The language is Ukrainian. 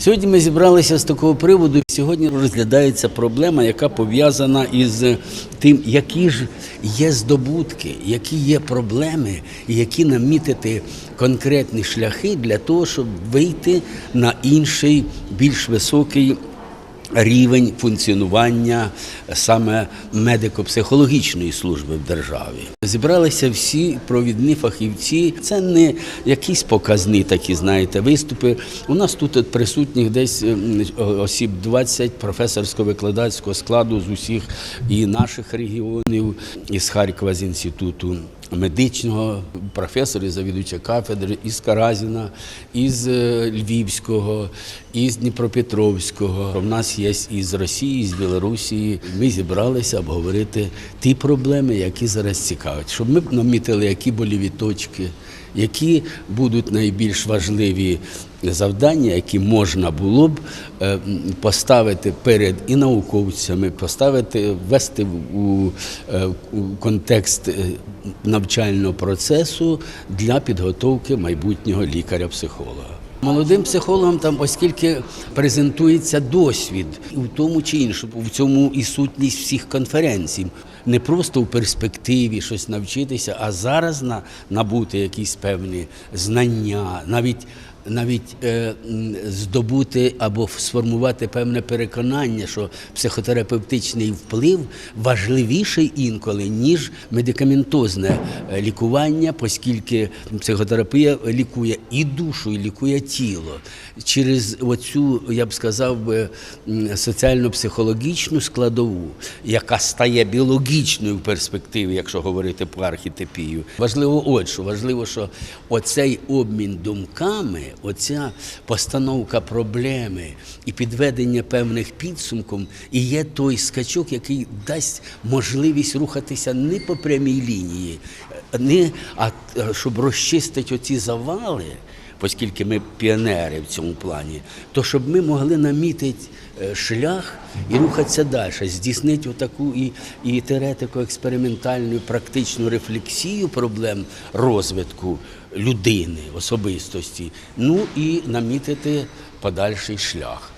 Сьогодні ми зібралися з такого приводу. Сьогодні розглядається проблема, яка пов'язана із тим, які ж є здобутки, які є проблеми, і які намітити конкретні шляхи для того, щоб вийти на інший, більш високий рівень функціонування саме медико-психологічної служби в державі. Зібралися всі провідні фахівці. Це не якісь показні такі, знаєте, виступи. У нас тут присутніх десь ем, осіб 20 професорсько-викладацького складу з усіх і наших регіонів, із Харкова з інституту медичного, професори, завідувача кафедри із Каразіна, із е, Львівського, із Дніпропетровського. У нас є із Росії, з Білорусі. Ми зібралися обговорити ті проблеми, які зараз цікавлять, щоб ми намітили, які боліві точки, які будуть найбільш важливі завдання, які можна було б е, поставити перед і науковцями, поставити, ввести е, у контекст е, навчального процесу для підготовки майбутнього лікаря-психолога. Молодим психологам там, оскільки презентується досвід в тому чи іншому, в цьому і сутність всіх конференцій. Не просто в перспективі щось навчитися, а зараз на, набути якісь певні знання, навіть навіть е, здобути або сформувати певне переконання, що психотерапевтичний вплив важливіший інколи, ніж медикаментозне е, лікування, оскільки психотерапія лікує і душу, і лікує тіло. Через оцю, я б сказав соціально-психологічну складову, яка стає біологічною в перспективі, якщо говорити про архетипію. Важливо от що, важливо, що оцей обмін думками, оця постановка проблеми і підведення певних підсумків і є той скачок, який дасть можливість рухатися не по прямій лінії, не, а е, щоб розчистити оці завали оскільки ми піонери в цьому плані, то щоб ми могли намітити е, шлях і рухатися далі, здійснити отаку і, і теоретико-експериментальну, і практичну рефлексію проблем розвитку людини, особистості, ну і намітити подальший шлях.